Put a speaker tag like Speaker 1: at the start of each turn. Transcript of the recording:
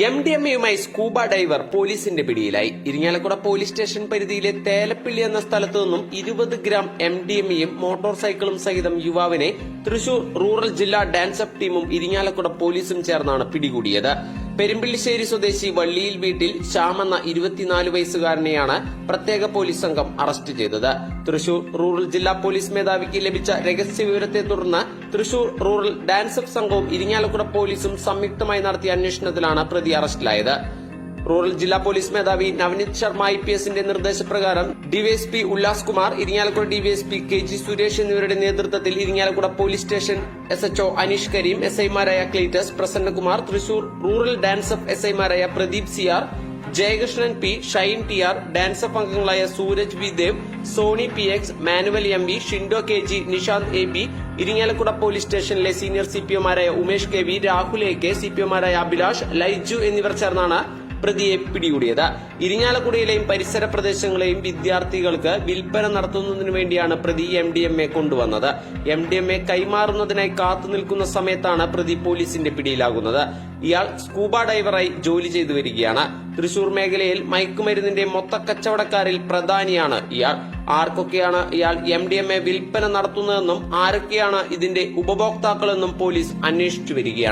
Speaker 1: M D M എയുമായി scuba diver പോലീസിന്റെ പിടിയിലായി. ഇരിങ്ങാലക്കുട പോലീസ് സ്റ്റേഷൻ പരിധിയിലെ തേലപ്പിള്ളി എന്ന സ്ഥലത്തു നിന്നും ഇരുപത് ഗ്രാം എം ഡി എം എയും മോട്ടോർ സൈക്കിളും സഹിതം യുവാവിനെ തൃശൂർ റൂറൽ ജില്ലാ ഡാൻസ് അപ്പ് ടീമും ഇരിങ്ങാലക്കുട പോലീസും ചേർന്നാണ് പിടികൂടിയത്. പെരുമ്പിള്ളിശ്ശേരി സ്വദേശി വള്ളിയിൽ വീട്ടിൽ ശ്യാം എന്ന ഇരുപത്തിനാല് വയസ്സുകാരനെയാണ് പ്രത്യേക പോലീസ് സംഘം അറസ്റ്റ് ചെയ്തത്. തൃശൂർ റൂറൽ ജില്ലാ പോലീസ് മേധാവിക്ക് ലഭിച്ച രഹസ്യ വിവരത്തെ തുടർന്ന് തൃശൂർ റൂറൽ ഡാൻസ് അപ്പ് സംഘവും ഇരിങ്ങാലക്കുട പോലീസും സംയുക്തമായി നടത്തിയ അന്വേഷണത്തിലാണ് പ്രതി അറസ്റ്റിലായത്. റൂറൽ ജില്ലാ പോലീസ് മേധാവി നവനീത് ശർമ്മ ഐ പി എസിന്റെ നിർദ്ദേശപ്രകാരം DYSP Ullas Kumar Irinjalakuda DYSP K G Suresh എന്നിവരുടെ നേതൃത്വത്തിൽ Irinjalakuda police station S HO Aneesh Karim S ഐമാരായ Cletus Prasannakumar Thrissur rural DANSAF S ഐമാരായ Pradeep C R Jayakrishnan P Shine T R DANSAF അംഗങ്ങളായ Sooraj V Dev Soni P X Manuel M V Shindo K G Nishanth A B Irinjalakuda police സ്റ്റേഷനിലെ senior C P ഒമാരായ Umesh K V Rahul A K C P ഒമാരായ Abhilash Laiju എന്നിവർ ചേർന്നാണ് പ്രതിയെ പിടികൂടിയത്. ഇരിങ്ങാലക്കുടയിലെയും പരിസര പ്രദേശങ്ങളെയും വിദ്യാർത്ഥികൾക്ക് വിൽപ്പന നടത്തുന്നതിന് വേണ്ടിയാണ് പ്രതി എം ഡി എം എ കൊണ്ടുവന്നത്. എം ഡി എം എ കൈമാറുന്നതിനായി കാത്തു നിൽക്കുന്ന സമയത്താണ് പ്രതി പോലീസിന്റെ പിടിയിലാകുന്നത്. ഇയാൾ സ്കൂബ ഡൈവറായി ജോലി ചെയ്തു വരികയാണ്. തൃശൂർ മേഖലയിൽ മയക്കുമരുന്നിന്റെ മൊത്തക്കച്ചവടക്കാരിൽ പ്രധാനിയാണ് ഇയാൾ. ആർക്കൊക്കെയാണ് ഇയാൾ എം ഡി എം എ വിൽപ്പന നടത്തുന്നതെന്നും ആരൊക്കെയാണ് ഇതിന്റെ ഉപഭോക്താക്കളെന്നും പോലീസ് അന്വേഷിച്ചു വരികയാണ്.